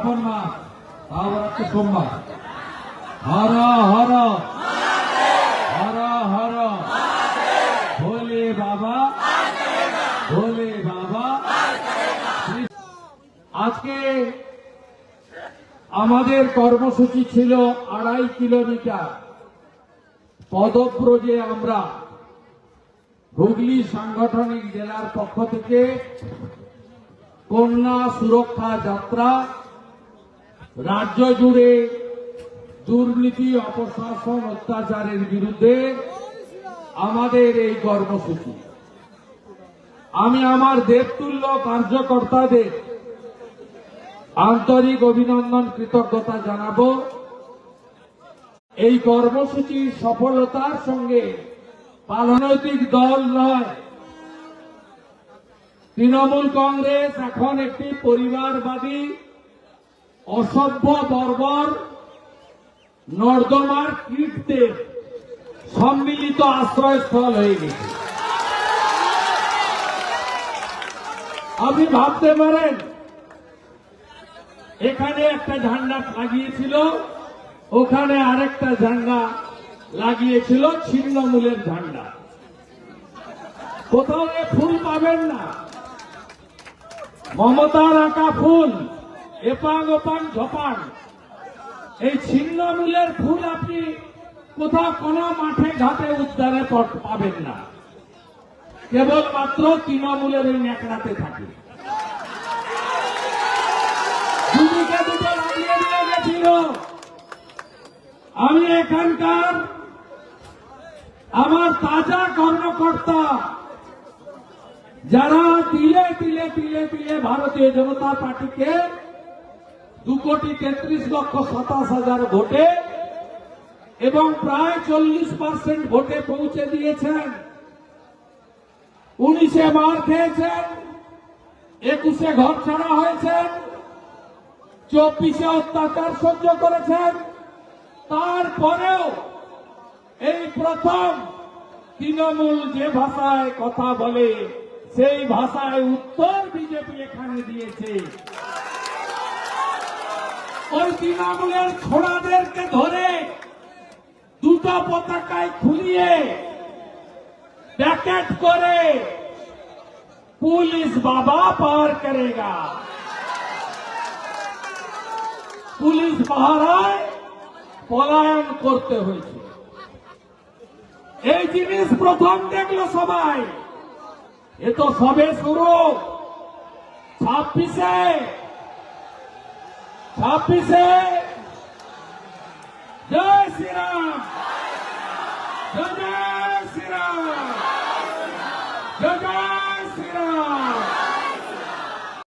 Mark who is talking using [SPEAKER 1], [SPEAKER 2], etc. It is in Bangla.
[SPEAKER 1] শ্রাবণ মাস সোমবার। হর হর। হর হর। ভোলে বাবা। ভোলে বাবা। আজকে আমাদের কর্মসূচি ছিল আড়াই কিলোমিটার। পদব্রজে আমরা হুগলি সাংগঠনিক জেলার পক্ষ থেকে কন্যা সুরক্ষা যাত্রা রাজ্য জুড়ে দুর্নীতি, অপশাসন, অত্যাচারের বিরুদ্ধে আমাদের এই কর্মসূচি। আমি আমার দেবতুল্য কার্যকর্তাদের আন্তরিক অভিনন্দন, কৃতজ্ঞতা জানাব। এই কর্মসূচির সফলতার সঙ্গে রাজনৈতিক দল নয়, তৃণমূল কংগ্রেস এখন একটি পরিবারবাদী অসভ্য বর্বর নর্দমার কীটদের সম্মিলিত আশ্রয়স্থল হয়ে গেছে। আপনি ভাবতে পারেন, এখানে একটা ঝান্ডা লাগিয়েছিল, ওখানে আরেকটা ঝান্ডা লাগিয়েছিল, ছিন্নমূলের ঝান্ডা। কোথাও ফুল পাবেন না। মমতার আঁকা ফুল। এপাং ওপাং ঝপাং এই ছিন্নমূলের ফুল আপনি কোথাও কোনো মাঠে ঘাটে পট- পাবেন না। কেবলমাত্র তৃণমূলের ওই ন্যাকড়াতে থাকে। আমি এখানকার আমার তাজা কর্মকর্তা, যারা তিলে তিলে তিলে তিলে ভারতীয় জনতা পার্টিকে দু কোটি তেত্রিশ লক্ষ সাতাশ হাজার ভোটে এবং প্রায় চল্লিশ পার্সেন্ট ভোটে পৌঁছে দিয়েছেন। উনিশে মার খেয়েছেন, একুশে ঘর ছাড়া হয়েছেন, চব্বিশে অত্যাচার সহ্য করেছেন। তারপরেও এই প্রথম তৃণমূল যে ভাষায় কথা বলে, সেই ভাষায় উত্তর বিজেপি এখানে দিয়েছে। ওই তৃণমূলের ছোড়াদেরকে ধরে দুটো পতাকায় খুলিয়ে প্যাকেট করে পুলিশ বাবা পার করেগা। পুলিশ পাহারায় পলায়ন করতে হয়েছে। এই জিনিস প্রথম দেখল সবাই। এ তো সবে শুরু। ছাব্বিশে ছাব্বিশে জয় শ্রীরাম জয়